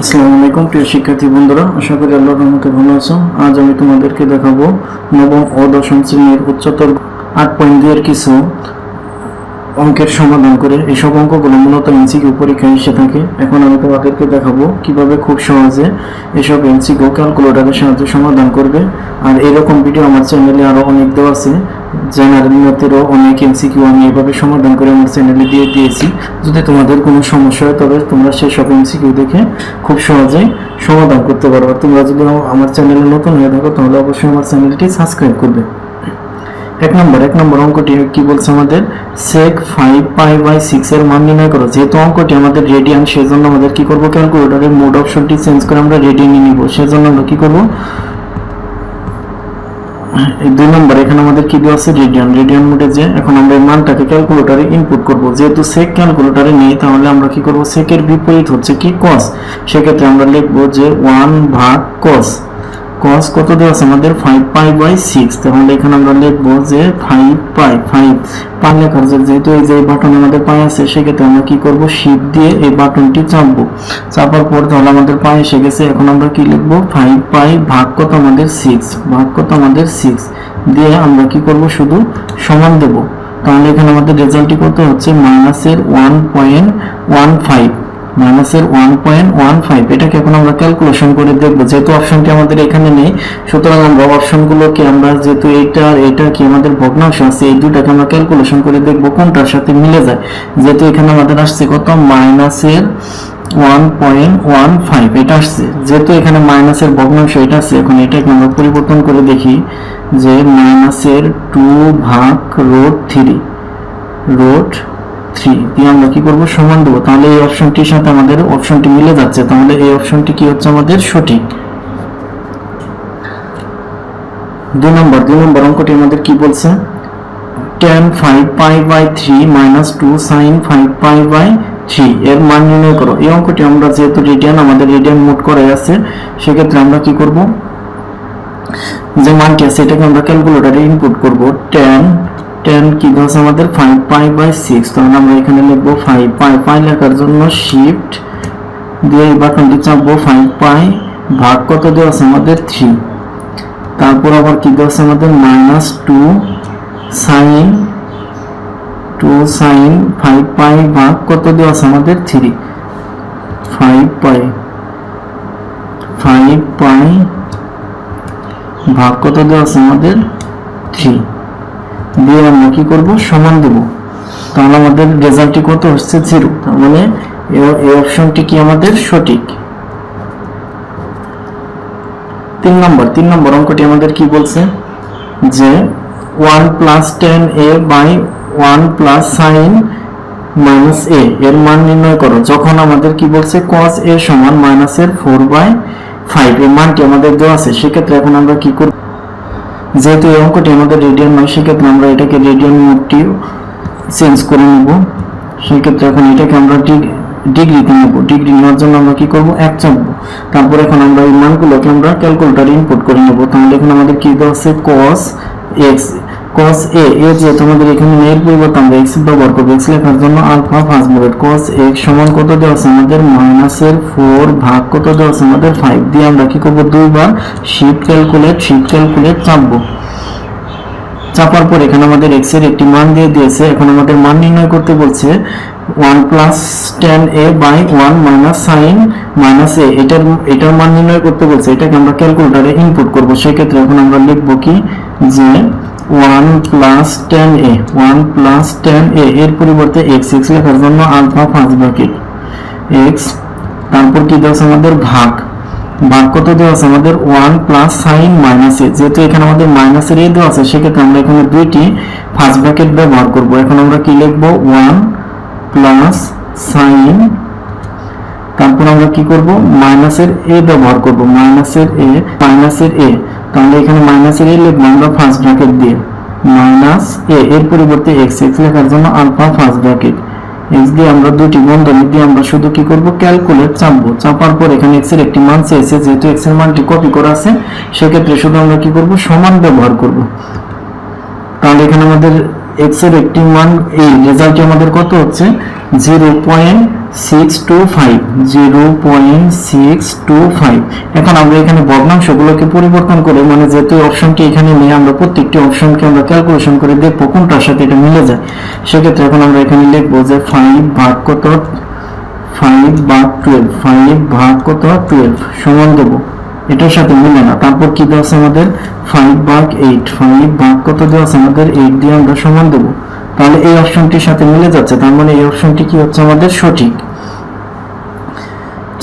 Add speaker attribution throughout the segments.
Speaker 1: আসসালামু আলাইকুম, প্রিয় শিক্ষার্থী বন্ধুরা, আশা করি আল্লাহর রহমতে ভালো আছো আজ আমি তোমাদেরকে দেখাবো নবম ও দশম শ্রেণির উচ্চতর আট পয়েন্ট দুইয়ের কিছু অঙ্কের সমাধান করে এইসব অঙ্কগুলো মূলত এনসিকিউ পরীক্ষায় এসে থাকে। এখন আমি তোমাদেরকে দেখাবো কীভাবে খুব সহজে এসব এনসিকিউ ক্যালকুলেটরের সাহায্যে সমাধান করবে। আর এরকম ভিডিও আমার চ্যানেলে আরও অনেক দেওয়া আছে জেনারেল ম্যাথেরও অনেক এনসিকিউ আমি এভাবে সমাধান করে আমার চ্যানেলে দিয়ে দিয়েছি। যদি তোমাদের কোনো সমস্যা হয়, তবে তোমরা সেই সব এমসিকিউ দেখে খুব সহজেই সমাধান করতে পারো। তোমরা যদি আমার চ্যানেলে নতুন হয়ে থাকো, তাহলে অবশ্যই আমার চ্যানেলটি সাবস্ক্রাইব করবে। এক নম্বর এক নম্বর অঙ্কটি কি বলছে আমাদের? Sec five pi by six এর মান নির্ণয় করো। যেহেতু অঙ্কটি আমাদের রেডিয়ান সেই জন্য আমাদের কি করব? ক্যালকুলেটরের মোড অপশনটি চেঞ্জ করে আমরা রেডিয়ানে নিব। সেজন্য আমরা কি করব? দুই নম্বর, এখানে আমাদের কি দেওয়া আছে? রেডিয়ান রেডিয়ান মোডে যে এখন আমরা এই মানটাকে ক্যালকুলেটরে ইনপুট করব। যেহেতু সেক ক্যালকুলেটরে নেই, তাহলে আমরা কি করব? সেকের বিপরীত হচ্ছে কি? কস সেক্ষেত্রে আমরা লিখব যে ওয়ান ভাগ কস কস কত দেওয়া আছে? আমাদের ফাইভ পাই বাই সিক্স তাহলে এখানে আমরা লিখব যে ফাইভ পাই ফাইভ পাই লেখার যেহেতু এই যে বাটন আমাদের পাই আছে, সেক্ষেত্রে আমরা কি করব? শিপ দিয়ে এই বাটনটি চাপবো। চাপার পর তাহলে আমাদের পাই এসে গেছে। এখন আমরা কি লিখব? ফাইভ পাই ভাগ কত আমাদের সিক্স ভাগ কত আমাদের সিক্স দিয়ে আমরা কি করব? শুধু সমান দেব। তাহলে এখানে আমাদের রেজাল্টটি কত হচ্ছে? মাইনাসের ওয়ান পয়েন্ট ওয়ান ফাইভ মাইনাসের ওয়ান পয়েন্ট ওয়ান ফাইভ এটাকে এখন আমরা ক্যালকুলেশন করে দেখব। যেহেতু অপশনটি আমাদের এখানে নেই, সুতরাং আমরা অপশনগুলোকে আমরা যেহেতু এইটা এটা কি আমাদের ভগ্নাংশ আছে, এই দুটাকে আমরা ক্যালকুলেশন করে দেখব কোনটার সাথে মিলে যায়। যেহেতু এখানে আমাদের আসছে কত? মাইনাসের ওয়ান পয়েন্ট ওয়ান ফাইভ এটা আসছে। যেহেতু এখানে মাইনাসের ভগ্নাংশ এটা আছে, এখন এটাকে আমরা পরিবর্তন করে দেখি যে মাইনাসের টু ভাগ রোড থ্রি রোড থ্রি দিয়ে আমরা কি করব? সমান দেবো। তাহলে এই অপশনটির সাথে আমাদের অপশনটি মিলে যাচ্ছে। তাহলে এই অপশনটি কি হচ্ছে আমাদের? সঠিক। দুই নম্বর দুই নম্বর অঙ্কটি আমাদের কি বলছে? Tan five pi by three minus two sine five pi by three এর মান নির্ণয় করো। এই অঙ্কটি আমরা যেহেতু রেডিয়ান, আমাদের রেডিয়ান মোড করে আছে, সেক্ষেত্রে আমরা কি করব? যে মানটি আছে, এটাকে আমরা ক্যালকুলেটারে ইনপুট করব টেন টেন কি হচ্ছে আমাদের ফাইভ পাই বাই সিক্স তাহলে আমরা এখানে লিখব ফাইভ পাই পাই লেখার জন্য শিফট দিয়ে এই বাটনটি চাপবো ফাইভ পাই ভাগ কত দেওয়া আছে আমাদের থ্রি তারপর আবার কি দেওয়া আছে আমাদের minus two sine two sine five pi ভাগ কত দেওয়া আছে আমাদের three five pi five pi ভাগ কত দেওয়া আছে আমাদের দিয়ে আমরা কি করব? সমান দেব। তাহলে আমাদের রেজাল্টটি কত হচ্ছে? জিরো। তার মানে এই অপশনটি কি আমাদের? সঠিক। তিন নম্বর তিন নম্বর অঙ্কটি আমাদের কি বলছে? যে one plus tan A by one plus sine minus A. এর মান নির্ণয় করো। যখন আমাদের কি বলছে? cos এ সমান মাইনাসের ফোর বাই ফাইভ। এই মানটি আমাদের দেওয়া আছে। সেক্ষেত্রে এখন আমরা কি করব? যেহেতু এই অঙ্কটি আমাদের রেডিয়ান নয়, সেক্ষেত্রে আমরা এটাকে রেডিয়ান মোডটি চেঞ্জ করে নেব। সেক্ষেত্রে এখন এটাকে আমরা ডিগ্রিতে নেব। ডিগ্রি নেওয়ার জন্য আমরা কী করব? এক চাপবো। তারপর এখন আমরা এই মানগুলোকে আমরা ক্যালকুলেটারে ইনপুট করে নেব। তাহলে এখন আমাদের কী দেওয়া আছে? কস x cos a এ যেহেতু আমাদের এখানে এর পরিবর্তে আমরা x ব্যবহার করব x লেখার জন্য alpha first bracket cos x সমান কত দেওয়া আছে? আমাদের মাইনাসের ফোর ভাগ কত দেওয়া আছে? আমাদের ফাইভ দিয়ে আমরা কি করব? দুইবার শিফট ক্যালকুলেট শিফট ক্যালকুলেট চাপবো। চাপার পর এখানে আমাদের এক্সের একটি মান দিয়ে দিয়েছে। এখন আমাদের মান নির্ণয় করতে বলছে one plus tan A by one minus sine minus A এটার এটার মান নির্ণয় করতে বলছে। এটাকে আমরা ক্যালকুলেটারে ইনপুট করব। সেক্ষেত্রে এখন আমরা লিখব কি? যে one plus tan A one plus tan A এর পরিবর্তে এক্স এক্স লেখার জন্য আলফা ফার্স্ট ব্র্যাকেট। এক্স তারপর কি দেওয়া আছে আমাদের ভাগ? ভাগ কত দেওয়া আছে আমাদের? One plus sine minus A. যেহেতু এখানে আমাদের মাইনাসের এ দেওয়া আছে, সেক্ষেত্রে আমরা এখানে দুইটি ফার্স্ট ব্র্যাকেট ব্যবহার করব। এখন আমরা কি লিখব? ওয়ান প্লাস সাইন তারপর আমরা কি করব? মাইনাসের এ ব্যবহার করব। মাইনাসের এ মাইনাসের এ। তাহলে এখানে মাইনাসের এ লিখব আমরা ফার্স্ট ব্র্যাকেট দিয়ে। মাইনাস এ, এর পরিবর্তে এক্স এক্স লেখার জন্য আলফা ফার্স্ট ব্র্যাকেট এক্স দিয়ে আমরা দুটি বন্ধনী দিয়ে আমরা শুধু কি করব? ক্যালকুলেট চাপবো। চাপার পর এখানে এক্সের একটি মান চেয়েছে। যেহেতু এক্সের মানটি কপি করা আছে, সেক্ষেত্রে শুধু আমরা কি করব? সমান ব্যবহার করব। তাহলে এখানে আমাদের এক্সের একটি মান, এই রেজাল্টটি আমাদের কত হচ্ছে? জিরো পয়েন্ট এখন মানে যেহেতু অপশনটি এখানে নিয়ে আমরা প্রত্যেকটি অপশনকে ক্যালকুলেশন করে দেখব কোনটার সাথে এটা মিলে যায়। সেক্ষেত্রে এখন আমরা এখানে লিখব যে ফাইভ ভাগ কত? ফাইভ ভাগ টুয়েলভ ফাইভ ভাগ কত? টুয়েলভ সমান দেবো। এটার সাথে মিলে না। তারপর কি দেওয়া আছে আমাদের? ফাইভ ভাগ এইট ফাইভ ভাগ কত দেওয়া আছে আমাদের? এইট দিয়ে আমরা সমান দেবো। তাহলে এই অপশনটির সাথে মিলে যাচ্ছে, তার মানে এই অপশনটি কি হচ্ছে আমাদের সঠিক?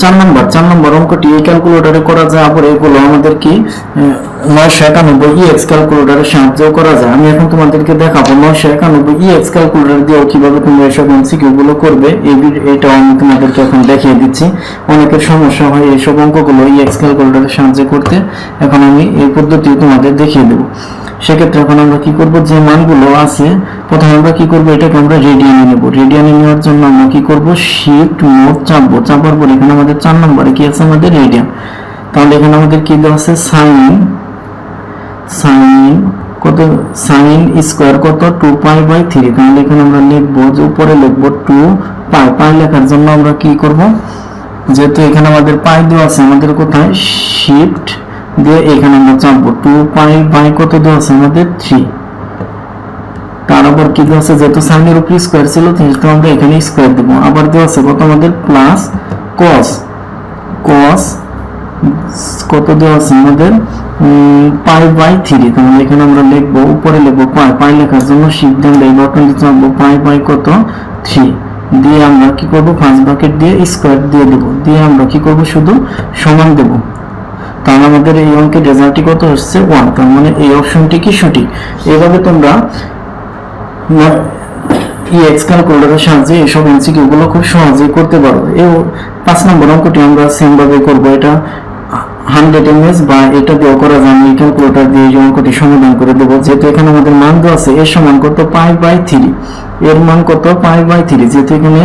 Speaker 1: চার নম্বর চার নম্বর অঙ্কটি এই ক্যালকুলেটরে করা যায়, আবার এগুলো আমাদের কি নয়শো একানব্বই ইএক্স ক্যালকুলেটরের সাহায্যেও করা যায়। আমি এখন তোমাদেরকে দেখাবো নয়শো একানব্বই ইএক্স ক্যালকুলেটর দিয়েও কীভাবে তোমরা এসব এমসিকিউ গুলো করবে। এই এটাও আমি তোমাদেরকে এখন দেখিয়ে দিচ্ছি। অনেকের সমস্যা হয় এইসব অঙ্কগুলো ইএক্স ক্যালকুলেটরের সাহায্যে করতে। এখন আমি এই পদ্ধতি তোমাদের দেখিয়ে দেবো। সেক্ষেত্রে এখন আমরা কি করব? যে মানগুলো আছে, প্রথমে আমরা কি করব? এটাকে আমরা রেডিয়ানে নেব। রেডিয়ানে নেওয়ার জন্য আমরা কি করব? শিফট মোড চাপবো। চাপার পর এখানে আমাদের চার নম্বরে কি আছে? আমাদের রেডিয়ান তাহলে এখানে আমাদের কি দেওয়া আছে? সাইন সাইন কত? সাইন স্কোয়ার কত? টু পাই বাই থ্রি তাহলে এখানে আমরা লিখব যে উপরে লিখব টু পাই পাই লেখার জন্য আমরা কি করব? যেহেতু এখানে আমাদের পাই দেওয়া আছে, আমাদের কোথায়? শিফট দিয়ে এখানে আমরা চাপবো। টু পাই বাই কত দেওয়া আছে আমাদের? থ্রি তার আবার কি দেওয়া আছে? যেহেতু সাইনের উপর স্কোয়ার ছিল, সেহেতু আমরা এখানে স্কোয়ার দেবো। আবার দেওয়া আছে কত আমাদের? প্লাস কস কস কত দেওয়া আছে আমাদের? পাই বাই থ্রি তাহলে এখানে আমরা লিখব, উপরে লিখব পাই। পাই লেখার জন্য শিফট আমরা এই বাটনটি চাপবো, পাই বাই কত? থ্রি দিয়ে আমরা কি করব? ফার্স্ট ব্র্যাকেট দিয়ে স্কোয়ার দিয়ে দেবো। দিয়ে আমরা কি করব? শুধু সমান দেবো। তাহলে আমাদের এই অঙ্কের রেজাল্টটি কত হচ্ছে? ওয়ান তার মানে এই অপশনটি কি সঠিক? এভাবে তোমরা ইএক্স ক্যালকুলেটরের সাহায্যে এইসব এমসিকিউ গুলো খুব সহজেই করতে পারো এই পাঁচ নম্বর অঙ্কটি আমরা সেম ভাবে করব। এটা হান্ড্রেড এমএস বা এটা দিয়েও করা যায়, আমি ক্যালকুলেটর দিয়ে এই অঙ্কটি সমাধান করে দেবো। যেহেতু এখানে আমাদের মান দেওয়া আছে, এর সমান কত? পাই বাই থ্রি এর মান কত? পাই বাই থ্রি যেহেতু এখানে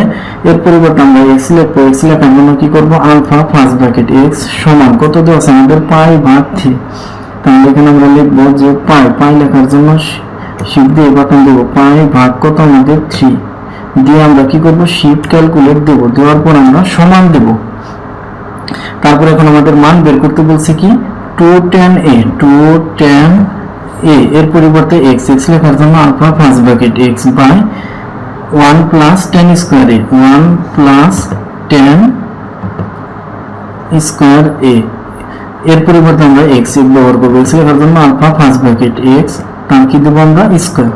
Speaker 1: এর পরিবর্তে আমরা এক্স লিখব এক্স লেখার জন্য কি করব? আলফা ফার্স্ট ব্র্যাকেট এক্স সমান কত দেওয়া আছে? আমাদের পাই ভাগ থ্রি তাহলে এখানে আমরা লিখব যে পাই পাই লেখার জন্য শিফট দিয়ে বাটন দেবো। পাই ভাগ কত আমাদের থ্রি দিয়ে আমরা কি করব? শিফট ক্যালকুলেট দেবো। দেওয়ার পর আমরা সমান দেবো। তারপর এখন আমাদের মান বের করতে বলছে কি? Two tan A two tan A এর পরিবর্তে এক্স এক্স লেখার জন্য alpha first bracket x by one plus tan square A one plus tan square A এর পরিবর্তে আমরা এক্স ব্যবহার করব। এক্স লেখার জন্য আলফা ফার্স্ট ব্র্যাকেট এক্স তার কি দেবো আমরা? স্কোয়ার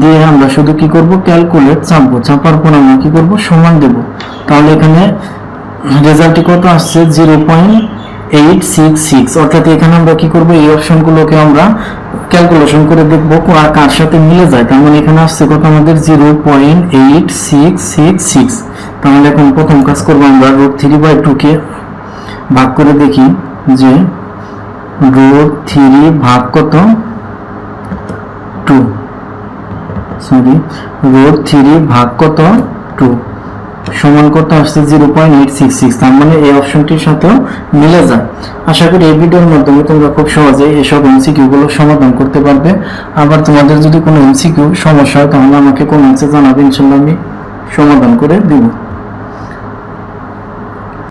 Speaker 1: দিয়ে আমরা শুধু কি করব? ক্যালকুলেট চাপবো। চাপার পর আমরা কি করব? সমান দেব। তাহলে এখানে রেজাল্টটি কত আসছে? Zero point eight six six. অর্থাৎ এখানে আমরা কি করব? এই অপশনগুলোকে আমরা ক্যালকুলেশন করে দেখব আর কার সাথে মিলে যায়। তার মানে এখানে আসছে কত আমাদের? Zero point eight six six six. তাহলে এখন প্রথম কাজ করব আমরা রুট থ্রি বাই টুকে ভাগ করে দেখি যে রুট থ্রি ভাগ কত? টু। সরি রুট থ্রি ভাগ কত? টু। সমান করতে আসছে জিরো পয়েন্ট তার মানে এই অপশনটির সাথেও মিলে যায়। আশা করি এই ভিডিওর মাধ্যমে তোমরা খুব সহজে এসব এমসিকিউগুলো সমাধান করতে পারবে। আবার তোমাদের যদি কোনো এমসিকিউ সমস্যা হয়, তাহলে আমাকে কমেন্টসে জানাবে, ইনশাল্লাহ আমি সমাধান করে দিব।